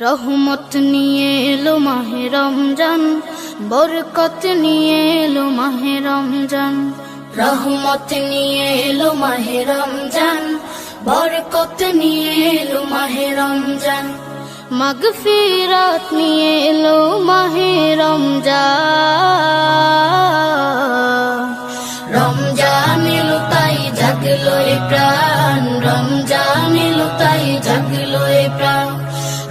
রহমত নিয়ে এলো মাহে রমজান, বরকত নিয়ে এলো মাহে রমজান। রহমত নিয়ে এলো মাহে রমজান, বরকত নিয়ে এলো মাহে রমজান। মাগফিরাত নিয়ে এলো মাহে রমজান।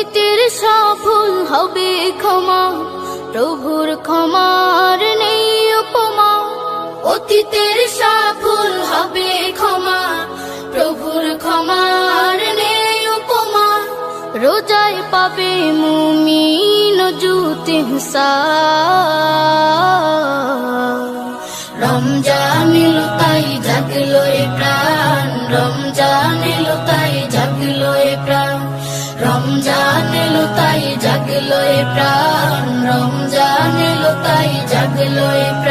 অতীতের সফল হবে ক্ষমা। প্রভুর ক্ষমার নেই উপমা। অতীতের সফল হবে ক্ষমা। প্রভুর ক্ষমার নেই উপমা। রোজায় পাবে মুমিন জুতে হুসা। রমজান এলো তাই জাগলো প্রাণ। রমজান এলো তাই জাগলো প্রাণ। তাই জাগলো এ প্রাণ রমজান এলো তাই জাগলো প্রাণ।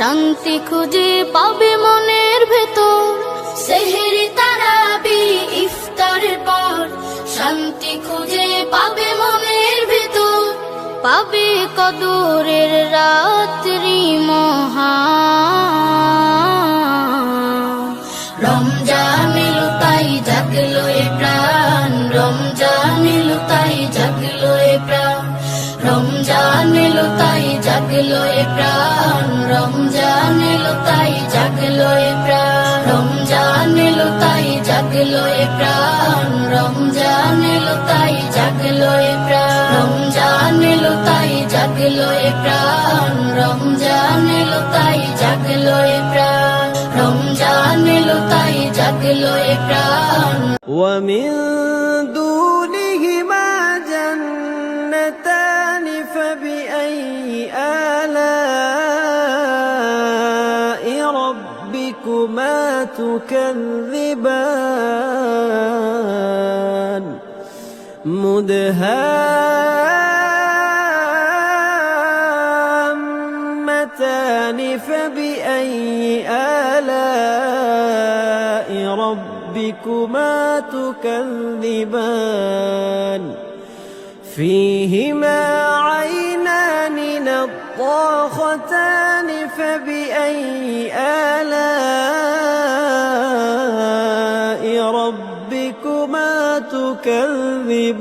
শান্তি খুঁজে পাবে মনের ভেতর। সেহেরি তারাবি ইফতারের পর শান্তি খুঁজে পাবে মনের ভেতর। পাবে কদরের রাত্রি মহা রমজান তাই জাগলো এ প্রাণ, রমজান তাই জাগলো এ প্রাণ, রমজান জাগলো এ প্রাণ। জাগলো এ প্রাণ রমজান এলো তাই জাগলো এ প্রাণ রমজান এলো তাই জাগলো এ প্রাণ ومن دونهما جنتان فبأي آلاء ربكما تكذبان الرحمن فبأي آلاء ربكما تكذبان فيهما عينان نضاختان فبأي آلاء ربكما تكذبان